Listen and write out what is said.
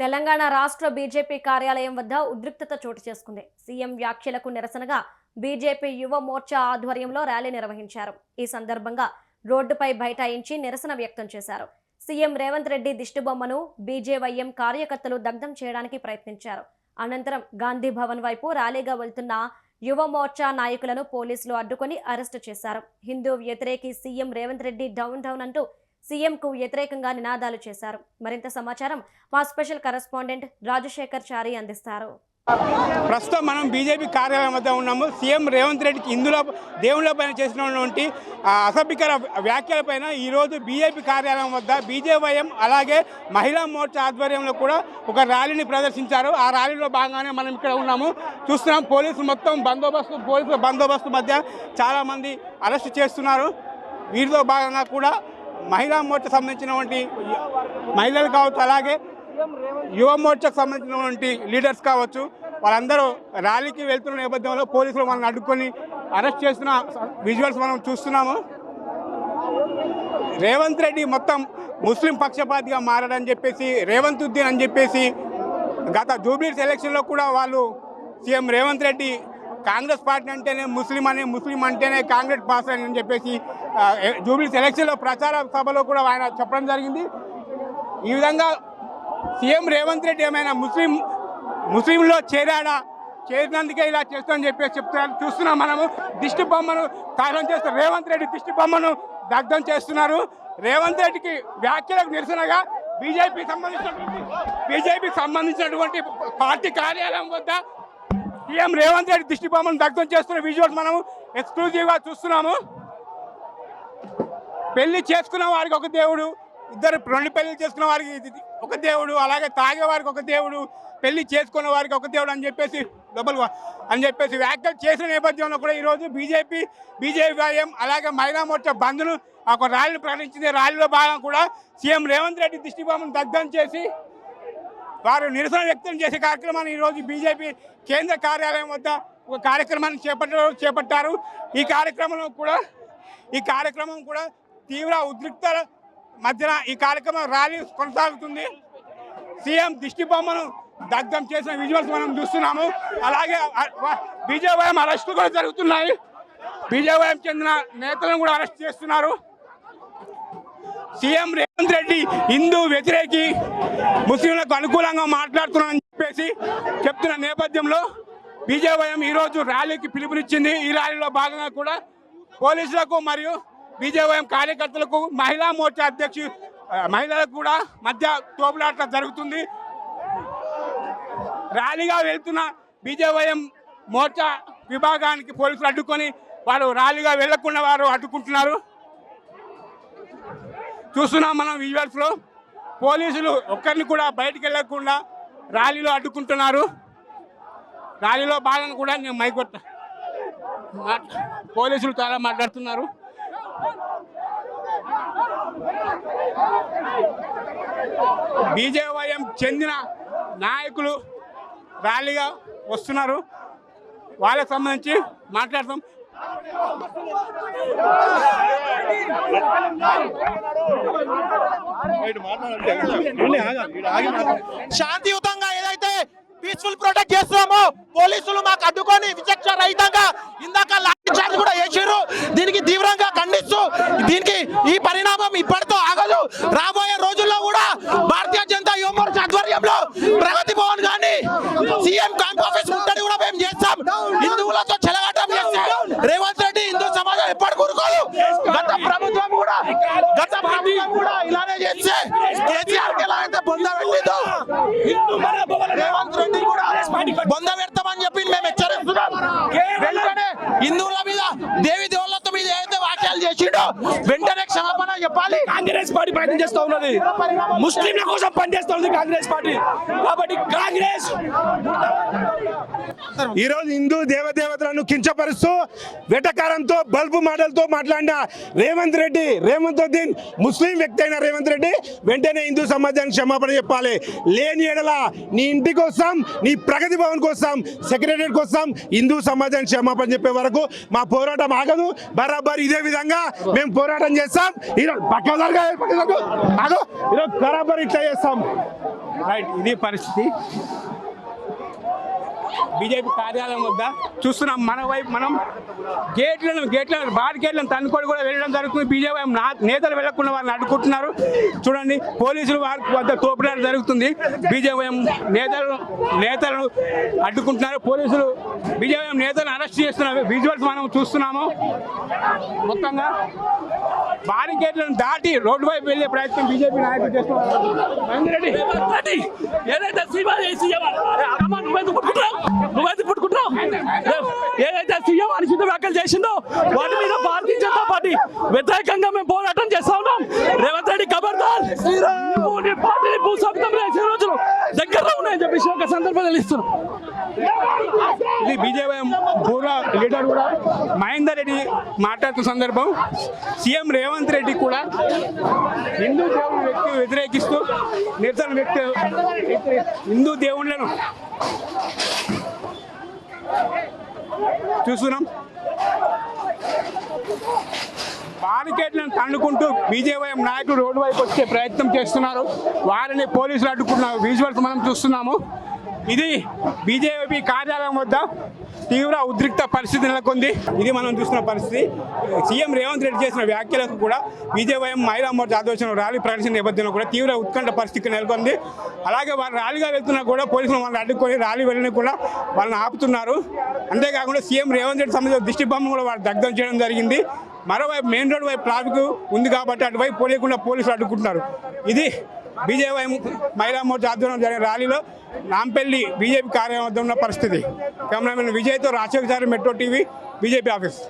తెలంగాణ రాష్ట్ర బీజేపీ కార్యాలయం వద్ద ఉద్రిక్తత చోటు చేసుకుంది. సీఎం వ్యాఖ్యలకు నిరసనగా బీజేపీ యువ మోర్చా ఆధ్వర్యంలో ర్యాలీ నిర్వహించారు. ఈ సందర్భంగా రోడ్డుపై బైఠాయించి నిరసన వ్యక్తం చేశారు. సీఎం రేవంత్ రెడ్డి దిష్టిబొమ్మను బీజేవైఎం కార్యకర్తలు దగ్ధం చేయడానికి ప్రయత్నించారు. అనంతరం గాంధీ భవన్ వైపు ర్యాలీగా వెళ్తున్న యువ మోర్చా నాయకులను పోలీసులు అడ్డుకొని అరెస్టు చేశారు. హిందూ వ్యతిరేకి CM Revanth Reddy down down అంటూ సీఎంకు వ్యతిరేకంగా నినాదాలు చేశారు. మరింత సమాచారం మా స్పెషల్ కరెస్పాండెంట్ రాజశేఖర్ చారి అందిస్తారు. ప్రస్తుతం మనం బీజేపీ కార్యాలయం వద్ద ఉన్నాము. సీఎం రేవంత్ రెడ్డికి ఇందులో దేవుళ్ళ పైన చేసినటువంటి అసభ్యకర అసభ్యకర వ్యాఖ్యలపైన ఈరోజు బీజేపీ కార్యాలయం వద్ద బీజేవైఎం అలాగే మహిళా మోర్చా ఆధ్వర్యంలో కూడా ఒక ర్యాలీని ప్రదర్శించారు. ఆ ర్యాలీలో భాగంగానే మనం ఇక్కడ ఉన్నాము. చూస్తున్నాం పోలీసులు మొత్తం బందోబస్తు పోలీసుల బందోబస్తు మధ్య చాలామంది అరెస్ట్ చేస్తున్నారు. వీరితో భాగంగా కూడా మహిళా మోర్చా సంబంధించినటువంటి మహిళలు కావచ్చు అలాగే యువ మోర్చాకు సంబంధించినటువంటి లీడర్స్ కావచ్చు వాళ్ళందరూ ర్యాలీకి వెళ్తున్న నేపథ్యంలో పోలీసులు మనల్ని అడ్డుకొని అరెస్ట్ చేస్తున్న విజువల్స్ మనం చూస్తున్నాము. రేవంత్ రెడ్డి మొత్తం ముస్లిం పక్షపాతిగా మారడని చెప్పేసి రేవంత్ ఉద్దీన్ అని చెప్పేసి గత జూబ్లీస్ ఎలక్షన్లో కూడా వాళ్ళు CM Revanth Reddy Congress party అంటేనే ముస్లిం అని ముస్లిం అంటేనే కాంగ్రెస్ పాస్ అని చెప్పేసి జూబ్లీ ఎలక్షన్లో ప్రచార సభలో కూడా ఆయన చెప్పడం జరిగింది. ఈ విధంగా సీఎం రేవంత్ రెడ్డి ఏమైనా ముస్లిం ముస్లింలో చేరాడా చేరినందుకే ఇలా చేస్తామని చెప్పేసి చెప్తున్నారు. చూస్తున్నాం మనము. దిష్టి బొమ్మను కారణం చేస్తారు రేవంత్ రెడ్డి దిష్టి బొమ్మను దగ్ధం చేస్తున్నారు. రేవంత్ రెడ్డికి వ్యాఖ్యలకు నిరసనగా బీజేపీ సంబంధించినటువంటి బీజేపీకి సంబంధించినటువంటి పార్టీ కార్యాలయం వద్ద సీఎం రేవంత్ రెడ్డి దిష్టి బొమ్మను దగ్ధం చేస్తున్న విజువల్స్ మనము ఎక్స్క్లూజివ్గా చూస్తున్నాము. పెళ్ళి చేసుకున్న వారికి ఒక దేవుడు ఇద్దరు రెండు పెళ్ళి చేసుకున్న వారికి ఇది ఒక దేవుడు అలాగే తాగే వారికి ఒక దేవుడు పెళ్ళి చేసుకున్న వారికి ఒక దేవుడు అని చెప్పేసి డబుల్ అని చెప్పేసి వ్యాఖ్యలు చేసిన నేపథ్యంలో కూడా ఈరోజు బీజేపీ బీజేపీఎం అలాగే మహిళా మోర్చా బంద్ను ఒక ర్యాలీని ప్రకటించింది. ర్యాలీలో భాగంగా కూడా సీఎం రేవంత్ రెడ్డి దిష్టిబొమ్మను దగ్ధం చేసి వారు నిరసన వ్యక్తం చేసే కార్యక్రమాన్ని ఈరోజు బీజేపీ కేంద్ర కార్యాలయం వద్ద ఒక కార్యక్రమాన్ని చేపట్టారు చేపట్టారు. ఈ కార్యక్రమంలో కూడా ఈ కార్యక్రమం కూడా తీవ్ర ఉద్రిక్తల మధ్యన ఈ కార్యక్రమం ర్యాలీ కొనసాగుతుంది. సీఎం దిష్టి బొమ్మను దగ్ధం చేసిన విజువల్స్ మనం చూస్తున్నాము. అలాగే బీజేపీ అరెస్టులు కూడా జరుగుతున్నాయి. బీజేవైఎం చెందిన నేతలను కూడా అరెస్ట్ చేస్తున్నారు. సీఎం రేవంత్ రెడ్డి హిందూ వ్యతిరేకి ముస్లింలకు అనుకూలంగా మాట్లాడుతున్నానని చెప్పేసి చెప్తున్న నేపథ్యంలో బీజేవైఎం ఈరోజు ర్యాలీకి పిలుపునిచ్చింది. ఈ ర్యాలీలో భాగంగా కూడా పోలీసులకు మరియు బీజేవైఎం కార్యకర్తలకు మహిళా మోర్చా అధ్యక్షు మహిళలకు కూడా మధ్య తోపులాట జరుగుతుంది. ర్యాలీగా వెళ్తున్న బీజేవైఎం మోర్చా విభాగానికి పోలీసులు అడ్డుకొని వారు ర్యాలీగా వెళ్ళకుండా వారు అడ్డుకుంటున్నారు. చూస్తున్నాం మనం విజువల్స్లో పోలీసులు ఒక్కరిని కూడా బయటికి వెళ్ళకుండా ర్యాలీలో అడ్డుకుంటున్నారు. ర్యాలీలో భాగం కూడా నేను మైకొట్ట మాట్లా- పోలీసులు చాలా మాట్లాడుతున్నారు. బీజేవైఎం చెందిన నాయకులు ర్యాలీగా వస్తున్నారు. వాళ్ళకి సంబంధించి మాట్లాడతాం. శాంతియుతంగా ఏదైతే పీస్ఫుల్ ప్రొటెక్ట్ చేస్తున్నామో పోలీసులు మాకు అడ్డుకొని విచక్షణ రహితంగా ఇందాక లాఠీ చార్జ్ కూడా వేసారు దీనికి తీవ్రంగా ఖండిస్తూ దీనికి ఈ పరిణామం ఇప్పటితో ఆగదు. రాబోయే రోజుల్లో కూడా భారతీయ జనతా యువ మోర్చా ఆధ్వర్యంలో ప్రగతి భవన్ కానీ సీఎం క్యాంప్ ఆఫీస్ ముట్టడి కూడా మేము చేస్తాం. హిందువులతో చెలగాటం చేస్తే రేవంత్ రెడ్డి హిందూ సమాజం ఎప్పటి కూరుకోదు గత ప్రభుత్వం కూడా గత ప్రభుత్వం కూడా ఇలానే చేస్తే కేసీఆర్కి ఎలా అయితే బొంద పెట్టిందో రేవంత్ రెడ్డి కూడా బొంద పెడతామని చెప్పి మేము హెచ్చరిస్తున్నాం. వెంటనే హిందువుల మీద దేవి దేవుళ్ళతో మీద ఏదైతే వాక్యాలు చేసిండో వెంటనే క్షమాపణ చెప్పాలి. కాంగ్రెస్ పార్టీ ప్రయత్నం చేస్తూ ఉన్నది. ముస్లింల కోసం పనిచేస్తూ ఉంది కాంగ్రెస్ పార్టీ. కాబట్టి కాంగ్రెస్ ఈ రోజు హిందూ దేవదేవతలను కించపరుస్తూ వెటకారంతో బల్బు మాటలతో మాట్లాడిన రేవంత్ రెడ్డి రేవంత్ ఉద్దీన్ ముస్లిం వ్యక్తి అయిన రేవంత్ రెడ్డి వెంటనే హిందూ సమాజానికి క్షమాపణ చెప్పాలి. లేని ఎడల నీ ఇంటికి వస్తాం నీ ప్రగతి భవన్ కోసం సెక్రటరీ కోసం హిందూ సమాజానికి క్షమాపణ చెప్పే వరకు మా పోరాటం ఆగదు. బరాబర్ ఇదే విధంగా మేము పోరాటం చేస్తాం. ఈరోజు పక్కదారుగా ఏర్పడేందుకు ఆగో ఈరోజు బరాబర్ ఇట్లా చేస్తాం. రైట్ ఇది పరిస్థితి. బీజేపీ కార్యాలయం వద్ద చూస్తున్నాం. మన వైపు మనం గేట్లను గేట్లను బారికేట్లను తన్నుకొని కూడా వెళ్ళడం జరుగుతుంది. బీజేపీ నా- నేతలు వెళ్ళకుండా వారిని అడ్డుకుంటున్నారు. చూడండి పోలీసులు వారి వద్ద తోపులాట జరుగుతుంది. బీజేపీ నేతలు నేతలను అడ్డుకుంటున్నారు. పోలీసులు బీజేపీ నేతలను అరెస్ట్ చేస్తున్నారు. విజువల్స్ మనం చూస్తున్నాము. మొత్తంగా బారికేట్లను దాటి రోడ్డు వైపు వెళ్ళే ప్రయత్నం బీజేపీ నాయకులు చేస్తున్నారు. ఏదైతే సీఎం సీఎం అనుచిత వ్యాఖ్యలు చేసిందో వాటి మీద భారతీయ జనతా పార్టీ వ్యతిరేకంగా మేము పోరాటం చేస్తా ఉన్నాం. రేవంత్ రెడ్డి ఖబర్దార్ పార్టీని భూస్థాపితం చేసిన రోజులు దగ్గరలో ఉన్నాయని చెప్పేసి ఒక సందర్భం తెలుస్తున్నాం ఇది బీజేపీ పూర్వ లీడర్ కూడా. మహేందర్ రెడ్డి మాట్లాడుతున్న సందర్భం. సీఎం రేవంత్ రెడ్డి కూడా హిందూ దేవుని వ్యక్తి వ్యతిరేకిస్తూ నిరసన వ్యక్తి హిందూ దేవుళ్ళను చూస్తున్నాం. బారికేట్లను తన్నుకుంటూ బీజేపీ నాయకులు రోడ్డు వైపు వచ్చే ప్రయత్నం చేస్తున్నారు. వారిని పోలీసులు అడ్డుకున్న విజువల్స్ మనం చూస్తున్నాము. ఇది బీజేపీ కార్యాలయం వద్ద తీవ్ర ఉద్రిక్త పరిస్థితి నెలకొంది. ఇది మనం చూస్తున్న పరిస్థితి. సీఎం రేవంత్ రెడ్డి చేసిన వ్యాఖ్యలకు కూడా బీజేపీ మహిళా మోర్చా ఆధ్వర్యంలో ర్యాలీ ప్రకటించిన నేపథ్యంలో కూడా తీవ్ర ఉత్కంఠ పరిస్థితి నెలకొంది. అలాగే వారు ర్యాలీగా వెళ్తున్నా కూడా పోలీసులు వాళ్ళని అడ్డుకొని ర్యాలీ వెళ్ళిన కూడా వాళ్ళని ఆపుతున్నారు. అంతేకాకుండా సీఎం రేవంత్ రెడ్డి సంబంధించిన దిష్టి బొమ్మ కూడా వారు దగ్ధం చేయడం జరిగింది. మరోవైపు మెయిన్ రోడ్ వైపు ట్రాఫిక్ ఉంది కాబట్టి అటువైపు పోలేకుండా పోలీసులు అడ్డుకుంటున్నారు. ఇది బీజేపీ మహిళా మోర్చా ఆధ్వర్యంలో జరిగిన ర్యాలీలో నాంపల్లి బీజేపీ కార్యాలయం వద్ద ఉన్న పరిస్థితి. Cameraman విజయ్తో Rajashekar metro TV BJP office.